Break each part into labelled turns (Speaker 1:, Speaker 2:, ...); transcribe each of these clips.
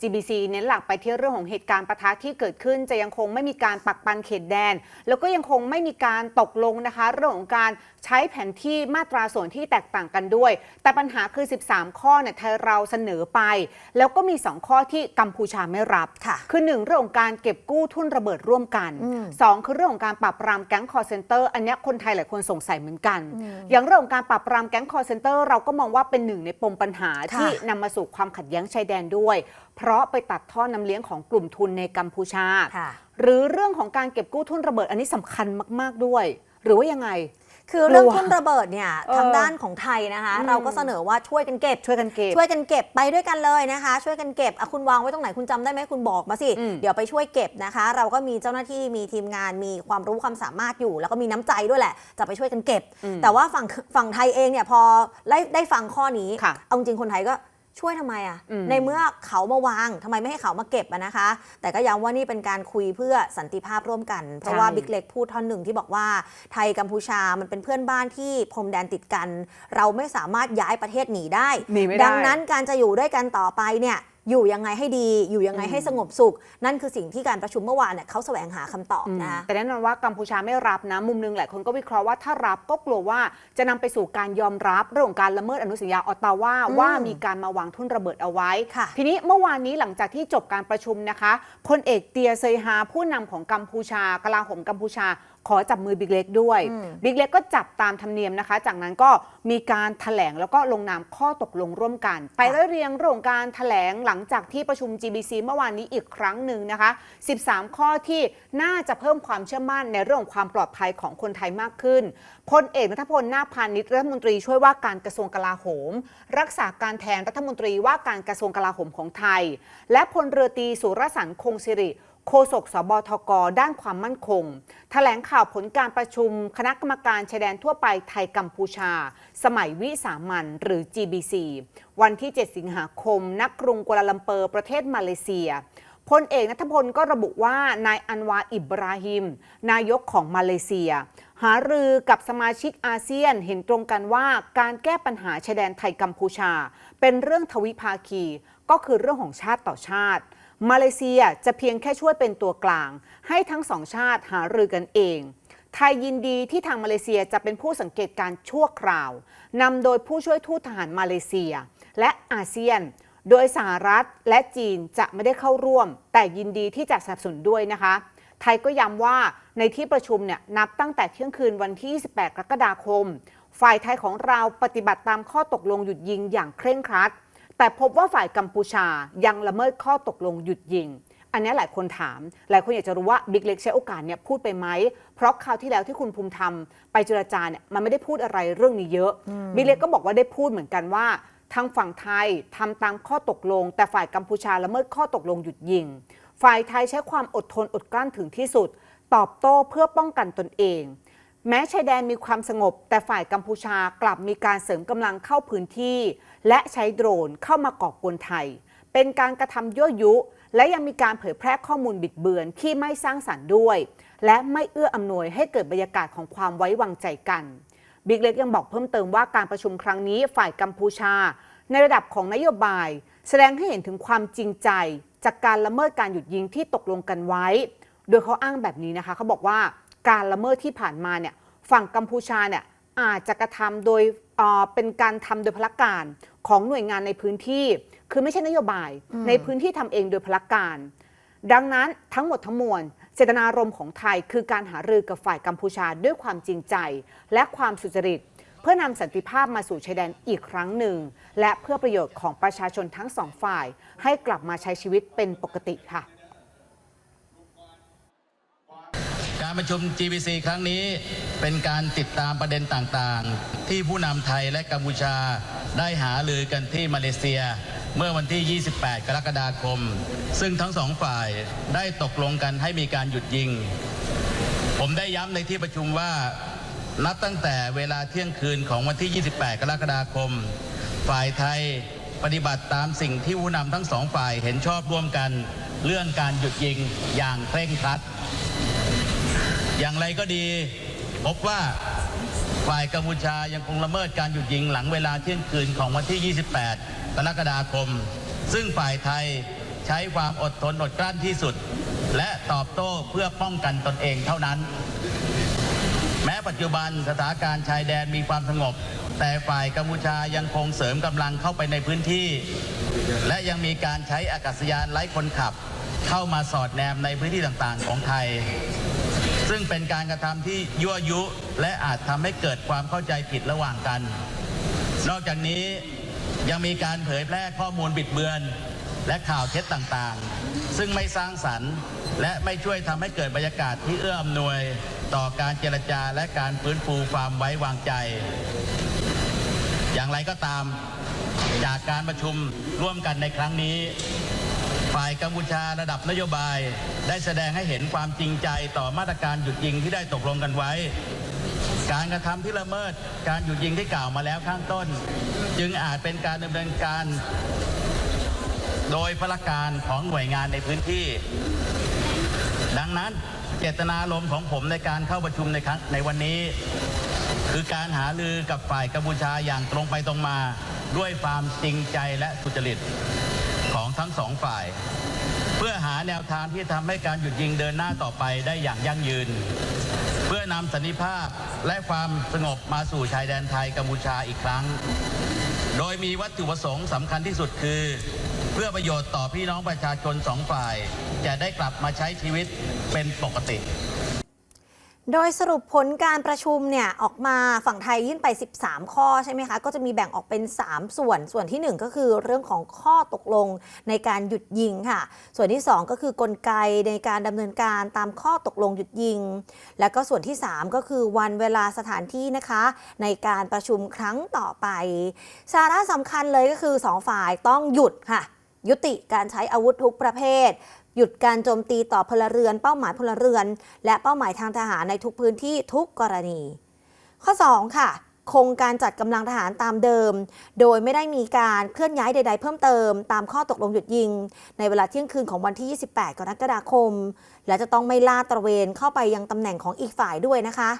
Speaker 1: GBC เน้นหลักไปที่เรื่องของเหตุการณ์ปะทะที่เกิดขึ้น จะยังคงไม่มีการปักปันเขตแดน แล้วก็ยังคงไม่มีการตกลงนะคะ เรื่องของการใช้แผนที่มาตราส่วนที่แตกต่างกันด้วย แต่ปัญหาคือ 13 ข้อเนี่ยไทยเราเสนอไป แล้วก็มี 2 ข้อที่กัมพูชาไม่รับ
Speaker 2: ค่ะ
Speaker 1: คือหนึ่งเรื่องของการเก็บกู้ทุนระเบิดร่วมกัน
Speaker 2: อืม
Speaker 1: สองคือเรื่องของการปราบปรามแก๊งคอร์เซนเตอร์อันเนี้ยคนไทยหลายคนสงสัยเหมือนกัน อย่างเรื่องของการปราบปรามแก๊งคอร์เซนเตอร์เราก็มองว่าเป็นหนึ่งในปมปัญหา
Speaker 2: ค่ะ
Speaker 1: ที่นำมาสู่ความขัดแย้งชายแดนด้วย เพราะไปตัดท่อน้ำเลี้ยงของกลุ่มทุนในกัมพูชา
Speaker 2: ค่ะ
Speaker 1: หรือเรื่องของการเก็บกู้ทุนระเบิดอันนี้สำคัญมาก ๆด้วย หรือว่ายังไง
Speaker 2: คือเรื่อง
Speaker 1: กลัว
Speaker 2: ทุนระเบิดเนี่ย
Speaker 1: เออ
Speaker 2: ทางด้านของไทยนะคะ
Speaker 1: อืม
Speaker 2: เราก็เสนอว่าช่วยกันเก็บ
Speaker 1: ช่วยกันเก็บ
Speaker 2: ช่วยกันเก็บไปด้วยกันเลยนะคะ ช่วยกันเก็บอะคุณวางไว้ตรงไหนคุณจำได้ไหมคุณบอกมาสิ
Speaker 1: อืม
Speaker 2: เดี๋ยวไปช่วยเก็บนะคะ เราก็มีเจ้าหน้าที่มีทีมงานมีความรู้ความสามารถอยู่ แล้วก็มีน้ำใจด้วยแหละ จะไปช่วยกันเก็บ
Speaker 1: อืม
Speaker 2: แต่ว่าฝั่งฝั่งไทยเองเนี่ยพอได้ได้ฟังข้อนี้
Speaker 1: ค่ะ
Speaker 2: เอาจริงๆคนไทยก็ ช่วยทำไมอะ
Speaker 1: อืม
Speaker 2: ในเมื่อเขามาวางทำไมไม่ให้เขามาเก็บอะนะคะ แต่ก็ย้ำว่านี่เป็นการคุยเพื่อสันติภาพร่วมกัน เพราะว่าบิ๊กเล็กพูดท่อนหนึ่งที่บอกว่าไทยกัมพูชามันเป็นเพื่อนบ้านที่พรมแดนติดกัน เราไม่สามารถย้ายประเทศหนีได้
Speaker 1: หนีไม่ได้
Speaker 2: ดังนั้นการจะอยู่ด้วยกันต่อไปเนี่ย อยู่ยังไงให้ดีอยู่ยังไงให้สงบสุข นั่นคือสิ่งที่การประชุมเมื่อวานเนี่ยเขาแสวงหาคำตอบ
Speaker 1: อืม
Speaker 2: นะคะ
Speaker 1: แต่แน่นอนว่ากัมพูชาไม่รับนะ มุมหนึงหลายคนก็วิเคราะห์ว่าถ้ารับก็กลัวว่าจะนำไปสู่การยอมรับเรื่องของการละเมิดอนุสัญญาออตตาวา
Speaker 2: อืม
Speaker 1: ว่ามีการมาวางทุ่นระเบิดเอาไว้
Speaker 2: ค่ะ
Speaker 1: ทีนี้เมื่อวานนี้หลังจากที่จบการประชุมนะคะพลเอกเตียเซยฮาผู้นำของกัมพูชากลาโหมกัมพูชาขอจับมือบิ๊กเล็กด้วย
Speaker 2: อืม
Speaker 1: บิ๊กเล็กก็จับตามธรรมเนียมนะคะ จากนั้นก็มีการแถลงแล้วก็ลงนามข้อตกลงร่วมกัน ไปไล่เรียงเรื่องของการแถลงหลังจากที่ประชุม GBC เมื่อวานนี้อีกครั้งหนึ่งนะคะ 13 ข้อที่น่าจะเพิ่มความเชื่อมั่นในเรื่องของความปลอดภัยของคนไทยมากขึ้น พลเอกนัทพลนาพานิชรัฐมนตรีช่วยว่าการกระทรวงกลาโหม รักษาการแทนรัฐมนตรีว่าการกระทรวงกลาโหมของไทย และพลเรือตรีสุรสันต์คงสิริ โฆษกสบทก ด้านความมั่นคงแถลงข่าวผลการประชุมคณะกรรมการชายแดนทั่วไปไทยกัมพูชา สมัยวิสามันหรือ GBC วันที่ 7 สิงหาคม นักกรุงกัวลาลัมเปอร์ประเทศมาเลเซียพลเอกนัทพลก็ระบุว่านายอันวาอิบราฮิม นายกของมาเลเซีย หารือกับสมาชิกอาเซียนเห็นตรงกันว่าการแก้ปัญหาชายแดนไทยกัมพูชา เป็นเรื่องทวิภาคี ก็คือเรื่องของชาติต่อชาติ มาเลเซียจะเพียงแค่ช่วยเป็นตัวกลาง ให้ทั้งสองชาติหารือกันเอง ไทยยินดีที่ทางมาเลเซียจะเป็นผู้สังเกตการณ์ชั่วคราวนำโดยผู้ช่วยทูตทหารมาเลเซีย และอาเซียน โดยสหรัฐและจีนจะไม่ได้เข้าร่วม แต่ยินดีที่จะสนับสนุนด้วยนะคะ ไทยก็ย้ำว่าในที่ประชุมเนี่ยนับตั้งแต่เที่ยงคืนวันที่ 28 กรกฎาคม ฝ่ายไทยของเราปฏิบัติตามข้อตกลงหยุดยิงอย่างเคร่งครัด แต่พบว่าฝ่ายกัมพูชายังละเมิดข้อตกลงหยุดยิง อันนี้หลายคนถาม หลายคนอยากจะรู้ว่าบิ๊กเล็กใช้โอกาสเนี่ยพูดไปไหม เพราะคราวที่แล้วที่คุณภูมิธรรมไปเจรจาเนี่ยมันไม่ได้พูดอะไรเรื่องนี้เยอะบิ๊กเล็กก็บอกว่าได้พูดเหมือนกันว่าทางฝั่งไทยทำตามข้อตกลง แต่ฝ่ายกัมพูชาละเมิดข้อตกลงหยุดยิง ฝ่ายไทยใช้ความอดทนอดกลั้นถึงที่สุด ตอบโต้เพื่อป้องกันตนเอง แม้ชายแดนมีความสงบ แต่ฝ่ายกัมพูชากลับมีการเสริมกำลังเข้าพื้นที่ และใช้โดรนเข้ามาก่อกวนไทย เป็นการกระทำยั่วยุ และยังมีการเผยแพร่ข้อมูลบิดเบือนที่ไม่สร้างสรรค์ด้วย และไม่เอื้ออำนวยให้เกิดบรรยากาศของความไว้วางใจกันบิ๊กเล็กยังบอกเพิ่มเติมว่าการประชุมครั้งนี้ฝ่ายกัมพูชา ในระดับของนโยบาย แสดงให้เห็นถึงความจริงใจ จากการละเมิดการหยุดยิงที่ตกลงกันไว้ โดยเขาอ้างแบบนี้นะคะเขาบอกว่าการละเมิดที่ผ่านมาเนี่ยฝั่งกัมพูชาเนี่ยอาจจะกระทำโดย เอ่อเป็นการทำโดยพละการของหน่วยงานในพื้นที่ คือไม่ใช่นโยบายในพื้นที่ทำเองโดยพละการ ดังนั้นทั้งหมดทั้งมวลเจตนารมณ์ของไทย คือการหารือกับฝ่ายกัมพูชาด้วยความจริงใจ และความสุจริต เพื่อนำสันติภาพมาสู่ชายแดนอีกครั้งหนึ่ง และเพื่อประโยชน์ของประชาชนทั้งสองฝ่าย ให้กลับมาใช้ชีวิตเป็นปกติค่ะ
Speaker 3: การประชุม GBC ครั้งนี้เป็นการติดตามประเด็นต่างๆ ที่ผู้นำไทยและกัมพูชาได้หาลือกันที่มาเลเซีย เมื่อวันที่ 28 กรกฎาคม ซึ่งทั้งสองฝ่ายได้ตกลงกันให้มีการหยุดยิง ผมได้ย้ำในที่ประชุมว่านับตั้งแต่เวลาเที่ยงคืนของวันที่ 28 กรกฎาคม ฝ่ายไทยปฏิบัติตามสิ่งที่ผู้นำทั้งสองฝ่ายเห็นชอบร่วมกัน เรื่องการหยุดยิงอย่างเคร่งครัด อย่างไรก็ดีพบว่าฝ่ายกัมพูชายังคงละเมิดการหยุดยิงหลังเวลาเที่ยงคืนของวันที่ 28 กรกฎาคม ซึ่งฝ่ายไทยใช้ความอดทนอดกลั้นที่สุด และตอบโต้เพื่อป้องกันตนเองเท่านั้น แม้ปัจจุบันสถานการณ์ชายแดนมีความสงบ แต่ฝ่ายกัมพูชายังคงเสริมกำลังเข้าไปในพื้นที่ และยังมีการใช้อากาศยานไร้คนขับ เข้ามาสอดแนมในพื้นที่ต่างๆของไทย ซึ่งเป็นการกระทำที่ยั่วยุและอาจทำให้เกิดความเข้าใจผิดระหว่างกัน นอกจากนี้ยังมีการเผยแพร่ข้อมูลบิดเบือน และข่าวเท็จต่างๆ ซึ่งไม่สร้างสรรค์ และไม่ช่วยทำให้เกิดบรรยากาศที่เอื้ออำนวย ต่อการเจรจาและการฟื้นฟูความไว้วางใจ อย่างไรก็ตาม จากการประชุมร่วมกันในครั้งนี้ ฝ่ายกัมพูชาระดับนโยบาย ได้แสดงให้เห็นความจริงใจต่อมาตรการหยุดยิงที่ได้ตกลงกันไว้ การกระทำที่ละเมิดการหยุดยิงที่กล่าวมาแล้วข้างต้น จึงอาจเป็นการดำเนินการ โดยพละการของหน่วยงานในพื้นที่ ดังนั้นเจตนารมณ์ของผมในการเข้าประชุมในครั้งในวันนี้ คือการหาลือกับฝ่ายกัมพูชาอย่างตรงไปตรงมา ด้วยความจริงใจและสุจริต ทั้งสองฝ่าย เพื่อหาแนวทางที่ทำให้การหยุดยิงเดินหน้าต่อไปได้อย่างยั่งยืน เพื่อนำสันติภาพและความสงบมาสู่ชายแดนไทยกัมพูชาอีกครั้ง โดยมีวัตถุประสงค์สำคัญที่สุดคือ เพื่อประโยชน์ต่อพี่น้องประชาชนสองฝ่าย จะได้กลับมาใช้ชีวิตเป็นปกติ
Speaker 2: โดยสรุปผลการประชุมเนี่ยออกมาฝั่งไทยยื่นไป 13 ข้อใช่ไหมคะ ก็จะมีแบ่งออกเป็น 3 ส่วน ส่วนทีหนึ่1 ก็คือเรื่องของข้อตกลงในการหยุดยิงค่ะ ส่วนที่ 2 ก็คือกลไกในการดำเนินการตามข้อตกลงหยุดยิง แล้วก็ส่วนที่ 3 ก็คือวันเวลาสถานที่นะคะ ในการประชุมครั้งต่อไป สาระสำคัญเลยก็คือ 2 ฝ่ายต้องหยุดค่ะยุติการใช้อาวุธทุกประเภท หยุดการโจมตีต่อพลเรือน เป้าหมายพลเรือน และเป้าหมายทางทหารในทุกพื้นที่ทุกกรณี ข้อ 2 ค่ะ คงการจัดกำลังทหารตามเดิม โดยไม่ได้มีการเคลื่อนย้ายใด ๆ เพิ่มเติม ตามข้อตกลงหยุดยิง ในเวลาเที่ยงคืนของวันที่ 28 กรกฎาคม และจะต้องไม่ลาดตระเวนเข้าไปยังตำแหน่งของอีกฝ่ายด้วยนะคะ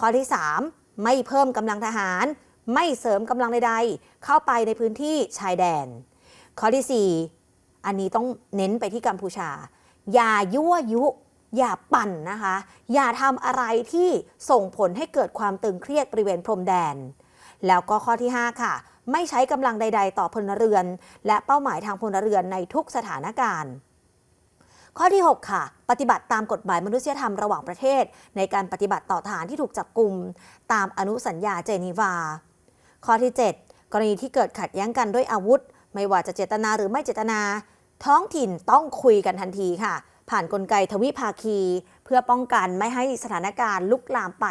Speaker 2: ข้อที่ 3 ไม่เพิ่มกำลังทหาร ไม่เสริมกำลังใด ๆ เข้าไปในพื้นที่ชายแดน ข้อที่ 4 อันนี้ต้องเน้นไปที่กัมพูชา อย่ายั่วยุ อย่าปั่นนะคะ อย่าทำอะไรที่ส่งผลให้เกิดความตึงเครียดบริเวณพรมแดน แล้วก็ข้อที่ 5 ค่ะ ไม่ใช้กำลังใด ๆ ต่อพลเรือน และเป้าหมายทางพลเรือนในทุกสถานการณ์ข้อที่ 6 ค่ะ ปฏิบัติตามกฎหมายมนุษยธรรมระหว่างประเทศ ในการปฏิบัติต่อทหารที่ถูกจับกลุ่มตามอนุสัญญาเจนีวา ข้อที่ 7 กรณีที่เกิดขัดแย้งกันด้วยอาวุธ ไม่ว่าจะเจตนาหรือไม่เจตนา ท้องถิ่นต้องคุยกันทันทีค่ะ ผ่านนกลไกทวิภาคี เพื่อป้องกันไม่ให้สถานการณ์ลุกลามไป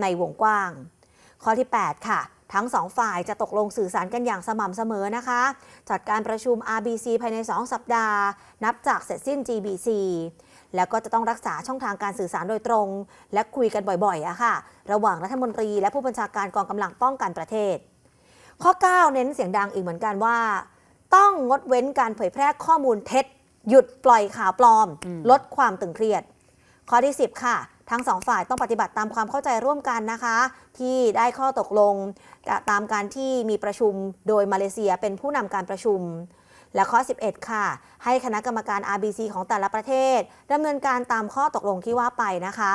Speaker 2: ในวงกว้าง ข้อที่ 8 ค่ะทั้งสองฝ่ายจะตกลงสื่อสารกันอย่างสม่ำเสมอนะคะ จัดการประชุม RBC ภายใน 2 สัปดาห์ นับจากเสร็จสิ้น GBC แล้วก็จะต้องรักษาช่องทางการสื่อสารโดยตรง และคุยกันบ่อยๆอะค่ะ ระหว่างรัฐมนตรีและผู้บัญชาการกองกำลังป้องกันประเทศ ข้อ 9 เน้นเสียงดังอีกเหมือนกันว่า ต้องงดเว้นการเผยแพร่ข้อมูลเท็จ หยุดปล่อยข่าวปลอม ลดความตึงเครียด ข้อที่ 10 ค่ะ ทั้งสองฝ่ายต้องปฏิบัติตามความเข้าใจร่วมกันนะคะ ที่ได้ข้อตกลง ตามการที่มีประชุมโดยมาเลเซียเป็นผู้นำการประชุมและข้อ 11 ค่ะ ให้คณะกรรมการ RBC ของแต่ละประเทศดำเนินการตามข้อตกลงที่ว่าไปนะคะ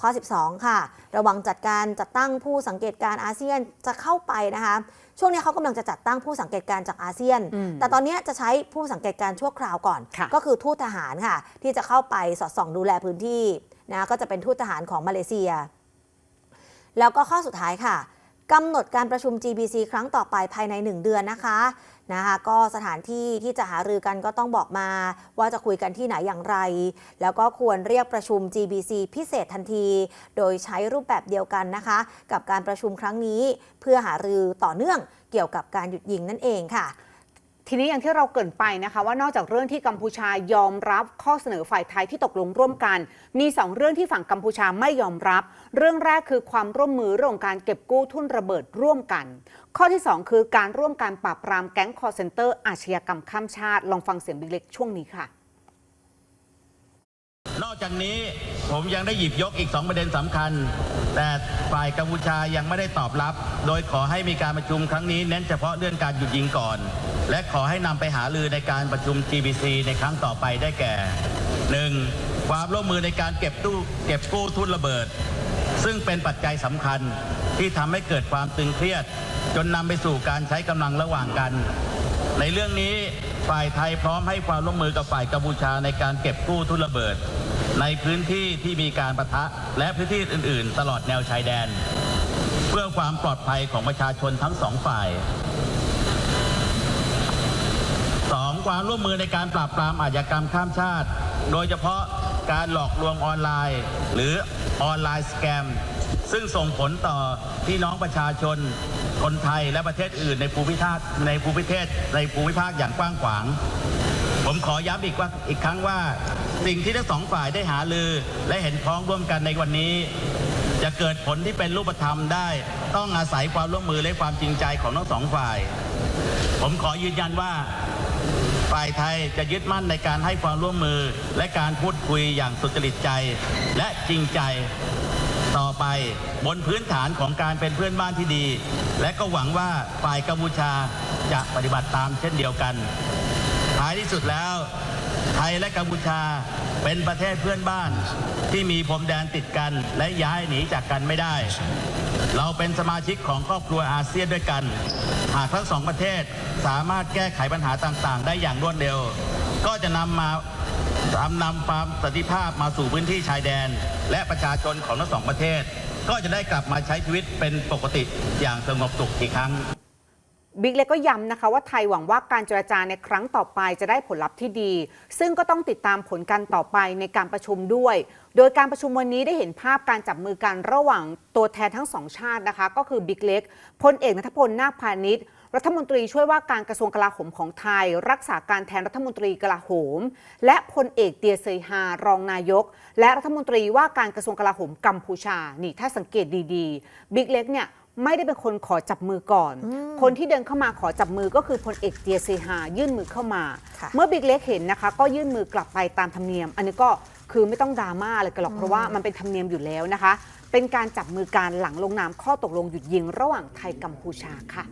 Speaker 2: ข้อ 12 ค่ะ ระวังจัดการจัดตั้งผู้สังเกตการอาเซียนจะเข้าไปนะคะ ช่วงนี้เขากำลังจะจัดตั้งผู้สังเกตการจากอาเซียน
Speaker 1: อืม
Speaker 2: แต่ตอนนี้จะใช้ผู้สังเกตการชั่วคราวก่อน
Speaker 1: ค่ะ
Speaker 2: ก็คือทูตทหารค่ะ ที่จะเข้าไปสอดส่องดูแลพื้นที่นะก็จะเป็นทูตทหารของมาเลเซีย แล้วก็ข้อสุดท้ายค่ะ กำหนดการประชุม GBC ครั้งต่อไปภายใน 1 เดือนนะคะนะคะ ก็สถานที่ที่จะหารือกันก็ต้องบอกมาว่าจะคุยกันที่ไหนอย่างไร แล้วก็ควรเรียกประชุม GBC พิเศษทันที โดยใช้รูปแบบเดียวกันนะคะ กับการประชุมครั้งนี้ เพื่อหารือต่อเนื่องเกี่ยวกับการหยุดยิงนั่นเองค่ะ
Speaker 1: ทีนี้อย่างที่เราเกินไปนะคะว่านอกจากเรื่องที่กัมพูชายอมรับข้อเสนอฝ่ายไทยที่ตกลงร่วมกัน มี 2 เรื่องที่ฝั่งกัมพูชาไม่ยอมรับ เรื่องแรกคือความร่วมมือเรื่องการเก็บกู้ทุนระเบิดร่วมกัน ข้อที่ 2 คือการร่วมการปราบปรามแก๊งคอร์เซนเตอร์อาชญากรรมข้ามชาติ ลองฟังเสียงบิ๊กเล็กช่วงนี้ค่ะ
Speaker 3: นอกจากนี้ผมยังได้หยิบยกอีก 2 ประเด็นสำคัญ แต่ฝ่ายกัมพูชายังไม่ได้ตอบรับ โดยขอให้มีการประชุมครั้งนี้เน้นเฉพาะเรื่องการหยุดยิงก่อน และขอให้นำไปหาลือในการประชุม GBC ในครั้งต่อไปได้แก่ 1. ความร่วมมือในการเก็บตู้เก็บกู้ทุนระเบิด ซึ่งเป็นปัจจัยสำคัญที่ทำให้เกิดความตึงเครียด จนนำไปสู่การใช้กำลังระหว่างกัน ในเรื่องนี้ฝ่ายไทยพร้อมให้ความร่วมมือกับฝ่ายกัมพูชาในการเก็บกู้ทุนระเบิด ในพื้นที่ที่มีการประทะและพื้นที่อื่น ๆ ตลอดแนวชายแดน เพื่อความปลอดภัยของประชาชนทั้งสองฝ่าย ความร่วมมือในการปราบปรามอาชญากรรมข้ามชาติ โดยเฉพาะการหลอกลวงออนไลน์ หรือออนไลน์สแกม ซึ่งส่งผลต่อพี่น้องประชาชน คนไทยและประเทศอื่นในภูมิภาคในภูมิประเทศในภูมิภาคอย่างกว้างขวาง ผมขอย้ำอีกว่าอีกครั้งว่า สิ่งที่ทั้งสองฝ่ายได้หาลือ และเห็นพ้องร่วมกันในวันนี้จะเกิดผลที่เป็นรูปธรรมได้ ต้องอาศัยความร่วมมือและความจริงใจของทั้งสองฝ่าย ผมขอยืนยันว่า ฝ่ายไทยจะยึดมั่นในการให้ความร่วมมือ และการพูดคุยอย่างสุจริตใจ และจริงใจต่อไปบนพื้นฐานของการเป็นเพื่อนบ้านที่ดี และก็หวังว่าฝ่ายกัมพูชาจะปฏิบัติตามเช่นเดียวกัน ท้ายที่สุดแล้ว ไทยและกัมพูชาเป็นประเทศเพื่อนบ้านที่มีพรมแดนติดกันและย้ายหนีจากกันไม่ได้ เราเป็นสมาชิกของครอบครัวอาเซียนด้วยกัน หากทั้งสองประเทศสามารถแก้ไขปัญหาต่างๆ ได้อย่างรวดเร็ว ก็จะนำมาทำนำความสันติภาพมาสู่พื้นที่ชายแดน และประชาชนของทั้งสองประเทศ ก็จะได้กลับมาใช้ชีวิตเป็นปกติอย่างสงบสุขอีกครั้ง
Speaker 1: บิ๊กเล็กก็ย้ำนะคะว่าไทยหวังว่าการเจรจาในครั้งต่อไปจะได้ผลลัพธ์ที่ดี ซึ่งก็ต้องติดตามผลกันต่อไปในการประชุมด้วย โดยการประชุมวันนี้ได้เห็นภาพการจับมือกันระหว่างตัวแทนทั้งสองชาตินะคะ ก็คือบิ๊กเล็กพลเอกนัทพลนาคพาณิชย์รัฐมนตรีช่วยว่าการกระทรวงกลาโหมของไทย รักษาการแทนรัฐมนตรีกลาโหม และพลเอกเตียเซยฮารองนายก และรัฐมนตรีว่าการกระทรวงกลาโหมกัมพูชานี่ถ้าสังเกตดีๆบิ๊กเล็กเนี่ย ไม่ได้เป็นคนขอจับมือก่อน คนที่เดินเข้ามาขอจับมือก็คือพลเอกเตียเซฮายื่นมือเข้ามา
Speaker 2: ค่ะ
Speaker 1: เมื่อบิ๊กเล็กเห็นนะคะ ก็ยื่นมือกลับไปตามธรรมเนียม อันนี้ก็คือไม่ต้องดราม่าอะไรกันหรอกเพราะว่ามันเป็นธรรมเนียมอยู่แล้วนะคะ เป็นการจับมือการหลังลงนามข้อตกลงหยุดยิงระหว่างไทยกัมพูชาค่ะ